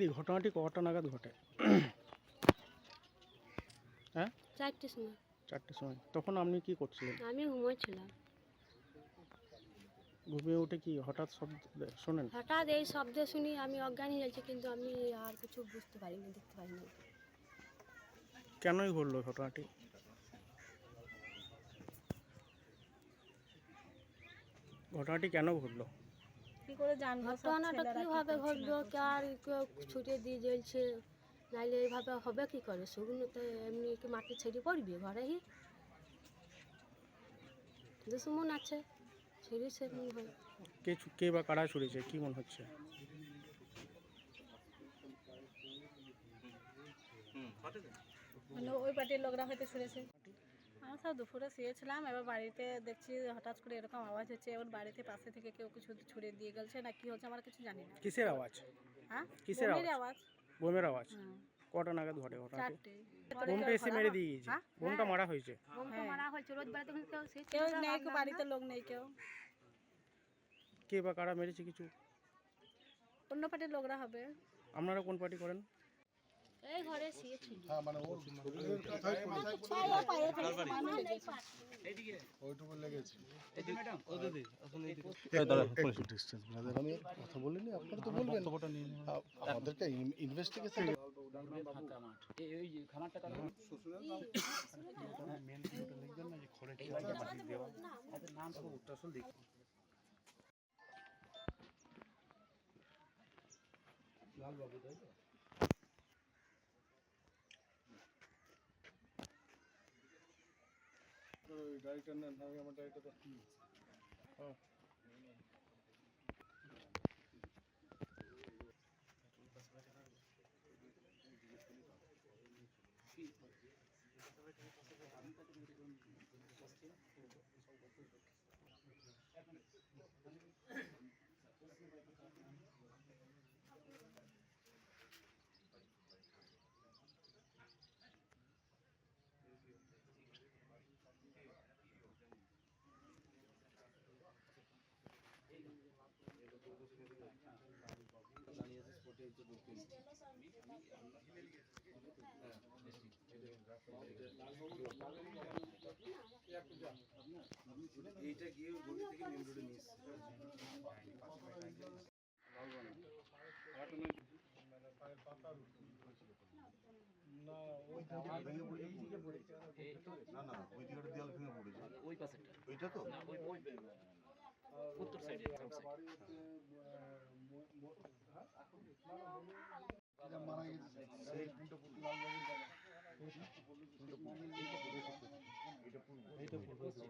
দিদি ঘটনাটি কটা নাগাদ ঘটে। হ্যাঁ? চারটের সময়। চারটের সময়। তখন আপনি কি করছিলেন? আমি ঘুমোচ্ছিলাম। ঘুমিয়ে উঠে কি হঠাৎ শব্দ শোনেন? হঠাৎ এই শব্দ শুনি আমি অজ্ঞান হয়ে যাচ্ছি কিন্তু আমি আর কিছু বুঝতে পারিনি দেখতে পারিনি। কেনই ঘটলো ঘটনাটি? ঘটনাটি কেন ঘটলো? কি করে জানব? সব ঘটনাটা ছেলেরা কি কীভাবে? ঘটলো? কার কেউ ছুটে দিয়ে জ্বলছে? নাইলে এইভাবে হবে কি করে? শুকনোতে এমনি কি মাটি ছেড়ে পড়বে ঘরে হি? দুশ্মন আছে ছেড়ে সেরকম হয়। কে কে বা কারা ছুড়েছে? কি মনে হচ্ছে? মানে ওই পার্টির লোকরা হয়তো শুনেছে আমরা সব দুপুরে শুয়েছিলাম এবার বাড়িতে দেখছি হঠাৎ করে এরকম আওয়াজ হচ্ছে এবার বাড়িতে পাশে থেকে কেউ কিছু ছুড়ে দিয়ে গেছে না কি হচ্ছে আমার কিছু জানি না। কিসের আওয়াজ? হ্যাঁ? কিসের আওয়াজ? আওয়াজ। বোমের আওয়াজ? হ্যাঁ, কটা নাগাদ ঘটে ঘটনাটি চারটে। বোমটা এসে মেরে দিয়ে গিয়েছে হ্যাঁ? বোমটা মারা হয়েছে? হ্যাঁ। মারা হয়েছে রোজ বেড়াতে কেউ কেউ নেই কেউ বাড়িতে লোক নেই কেউ। কে বা কারা মেরেছে কিছু? অন্য পার্টির লোকরা হবে। আপনারা কোন পার্টি করেন? এই ঘরে শুয়েছিল ওইটুকু লেগেছে। একটু ডিস্টেন্স ব্রাদার আমি কথা বলিনি আপনারা তো বলবেন। আ- আমাদেরকে ইনভেস্টিগেশন গাড়িটা নেন আমি আমার গাড়িটা তো হ্যাঁ। না ওই ভেঙে পড়েছে না না ওই দিকের দেওয়াল ভেঙে পড়েছে ওই পাশেরটা ওইটা তো উত্তর সাইডে মারা গেছে পুরো। পূর্ব।